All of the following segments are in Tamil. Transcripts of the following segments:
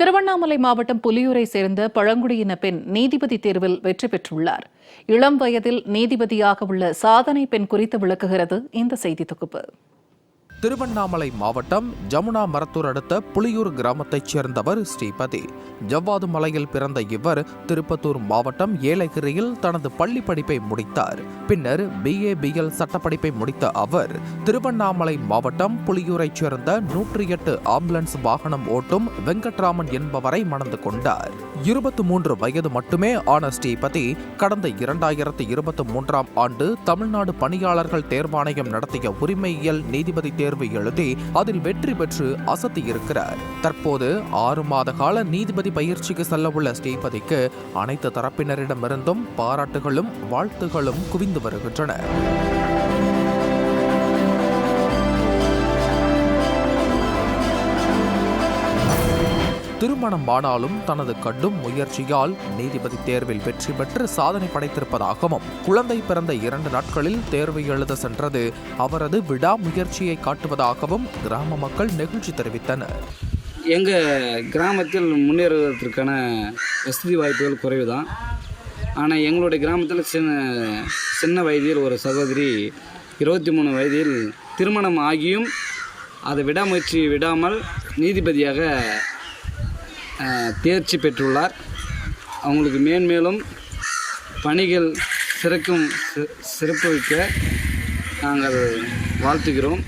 திருவண்ணாமலை மாவட்டம் புலியூரை சேர்ந்த பழங்குடியின பெண் நீதிபதி தேர்வில் வெற்றி பெற்றுள்ளார். இளம் வயதில் நீதிபதியாக உள்ள சாதனை பெண் குறித்து விளக்குகிறது இந்த செய்தி தொகுப்பு. திருவண்ணாமலை மாவட்டம் ஜமுனா மரத்தூர் அடுத்த புலியூர் கிராமத்தைச் சேர்ந்தவர் ஸ்ரீபதி. ஜவ்வாது மலையில் பிறந்த இவர் திருப்பத்தூர் மாவட்டம் ஏலகிரியில் தனது பள்ளி படிப்பை முடித்தார். பின்னர் பிஏ பிஎல் சட்டப்படிப்பை முடித்த அவர் திருவண்ணாமலை மாவட்டம் புலியூரைச் சேர்ந்த நூற்றி எட்டு ஆம்புலன்ஸ் வாகனம் ஓட்டும் வெங்கட்ராமன் என்பவரை மணந்து கொண்டார். இருபத்தி மூன்று வயது மட்டுமே ஆன ஸ்ரீபதி கடந்த இரண்டாயிரத்தி இருபத்தி மூன்றாம் ஆண்டு தமிழ்நாடு பணியாளர்கள் தேர்வாணையம் நடத்திய உரிமையியல் நீதிபதி தேர்வு எழுதி அதில் வெற்றி பெற்று அசத்தியிருக்கிறார் தற்போது ஆறு மாத கால நீதிபதி பயிற்சிக்கு செல்ல உள்ள ஸ்ரீபதிக்கு அனைத்து தரப்பினரிடமிருந்தும் பாராட்டுகளும் வாழ்த்துகளும் குவிந்து வருகின்றன. திருமணம் ஆனாலும் தனது கடும் முயற்சியால் நீதிபதி தேர்வில் வெற்றி பெற்று சாதனை படைத்திருப்பதாகவும் குழந்தை பிறந்த இரண்டு நாட்களில் தேர்வு எழுத சென்றது. அவரது விடாமுயற்சியை காட்டுவதாகவும் கிராம மக்கள் நெகிழ்ச்சி தெரிவித்தனர். எங்கள் கிராமத்தில் முன்னேறுவதற்கான வசதி வாய்ப்புகள் குறைவு தான் ஆனால் எங்களுடைய கிராமத்தில் சின்ன சின்ன வயதில் ஒரு சகோதரி இருபத்தி மூணு வயதில் திருமணம் ஆகியும் அதை விடாமுயற்சி விடாமல் நீதிபதியாக தேர்ச்சி பெற்றுள்ளார். அவங்களுக்கு மேன்மேலும் பணிகள் சிறக்கும் சிறப்புவிக்க நாங்கள் வாழ்த்துகிறோம்.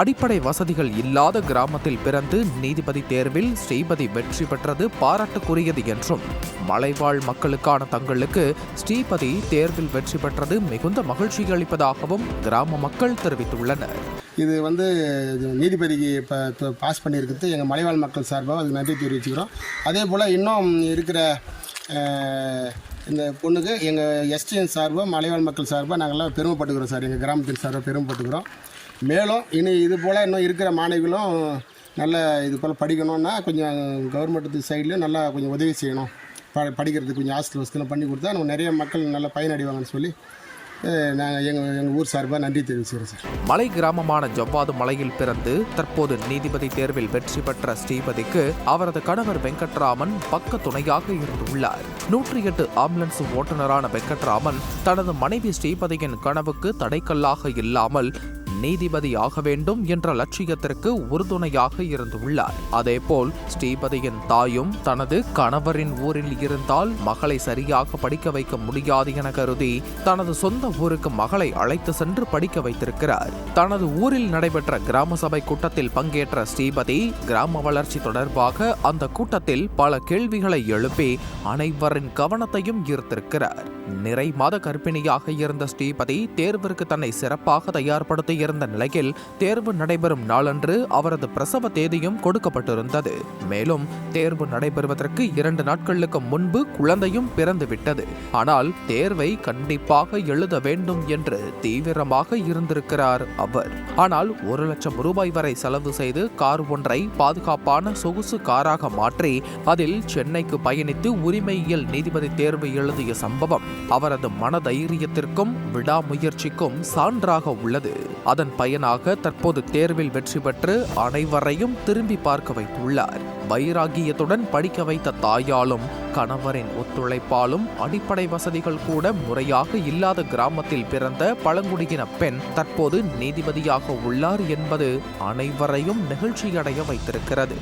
அடிப்படை வசதிகள் இல்லாத கிராமத்தில் பிறந்து நீதிபதி தேர்வில் ஸ்ரீபதி வெற்றி பெற்றது பாராட்டுக்குரியது என்றும் மலைவாழ் மக்களுக்கான தங்களுக்கு ஸ்ரீபதி தேர்வில் வெற்றி பெற்றது மிகுந்த மகிழ்ச்சி அளிப்பதாகவும் கிராம மக்கள் தெரிவித்துள்ளனர். இது வந்து நீதிபதிக்கு இப்போ பாஸ் பண்ணியிருக்கிறது எங்கள் மலைவாழ் மக்கள் சார்பாக அதுக்கு நன்றி தெரிவிச்சுக்கிறோம். அதே போல் இன்னும் இருக்கிற இந்த பொண்ணுக்கு எங்கள் எஸ்டிஎன் சார்பாக மலைவாழ் மக்கள் சார்பாக நாங்கள்லாம் பெருமைப்பட்டுக்கிறோம் சார். எங்கள் கிராமத்தின் சார்பாக பெருமைப்பட்டுக்கிறோம். மேலும் இனி இது போல் இன்னும் இருக்கிற மாணவிகளும் நல்ல இது போல் படிக்கணும்னா கொஞ்சம் கவர்மெண்ட்டு சைட்லேயும் நல்லா கொஞ்சம் உதவி செய்யணும். ப படிக்கிறதுக்கு கொஞ்சம் ஹாஸ்டல் வசதிலாம் பண்ணி கொடுத்தா நம்ம நிறைய மக்கள் நல்லா பயனடைவாங்கன்னு சொல்லி நாங்கள் எங்கள் எங்கள் ஊர் சார்பாக நன்றி தெரிவிச்சுக்கிறோம் சார். மலை கிராமமான ஜவ்வாது மலையில் பிறந்து தற்போது நீதிபதி தேர்வில் வெற்றி பெற்ற ஸ்ரீபதிக்கு அவரது கணவர் வெங்கட்ராமன் பக்க துணையாக இருந்துள்ளார். நூற்றி எட்டு ஆம்புலன்ஸ் ஓட்டுநரான வெங்கட்ராமன் தனது மனைவி ஸ்ரீபதியின் கனவுக்கு தடைக்கல்லாக இல்லாமல் நீதிபதி ஆக வேண்டும் என்ற லட்சியத்திற்கு உறுதுணையாக இருந்துள்ளார். அதேபோல் ஸ்ரீபதியின் தாயும் தனது கணவரின் ஊரில் இருந்தால் மகளை சரியாக படிக்க வைக்க முடியாது என கருதி தனது சொந்த ஊருக்கு மகளை அழைத்து சென்று படிக்க வைத்திருக்கிறார். தனது ஊரில் நடைபெற்ற கிராம சபை கூட்டத்தில் பங்கேற்ற ஸ்ரீபதி கிராம வளர்ச்சி தொடர்பாக அந்த கூட்டத்தில் பல கேள்விகளை எழுப்பி அனைவரின் கவனத்தையும் ஈர்த்திருக்கிறார். நிறை மாத கர்ப்பிணியாக இருந்த ஸ்ரீபதி தேர்விற்கு தன்னை சிறப்பாக தயார்படுத்தி இருந்த நிலையில் தேர்வு நடைபெறும் நாளன்று அவரது பிரசவ தேதியும் கொடுக்கப்பட்டிருந்தது. மேலும் தேர்வு நடைபெறுவதற்கு இரண்டு நாட்களுக்கு முன்பு குழந்தையும் பிறந்துவிட்டது. ஆனால் தேர்வை கண்டிப்பாக எழுத வேண்டும் என்று தீவிரமாக இருந்திருக்கிறார் அவர். ஆனால் ஒரு லட்சம் ரூபாய் வரை செலவு செய்து கார் ஒன்றை பாதுகாப்பான சொகுசு காராக மாற்றி அதில் சென்னைக்கு பயணித்து உரிமையியல் நீதிபதி தேர்வு எழுதிய சம்பவம் அவரது மனதைரியத்திற்கும் விடாமுயற்சிக்கும் சான்றாக உள்ளது. அதன் பயனாக தற்போது தேர்வில் வெற்றி பெற்று அனைவரையும் திரும்பி பார்க்க வைத்துள்ளார். வைராகியத்துடன் படிக்க வைத்த தாயாலும் கணவரின் ஒத்துழைப்பாலும் அடிப்படை வசதிகள் கூட முறையாக இல்லாத கிராமத்தில் பிறந்த பழங்குடியின பெண் தற்போது நீதிபதியாக உள்ளார் என்பது அனைவரையும் நெகிழ்ச்சியடைய வைத்திருக்கிறது.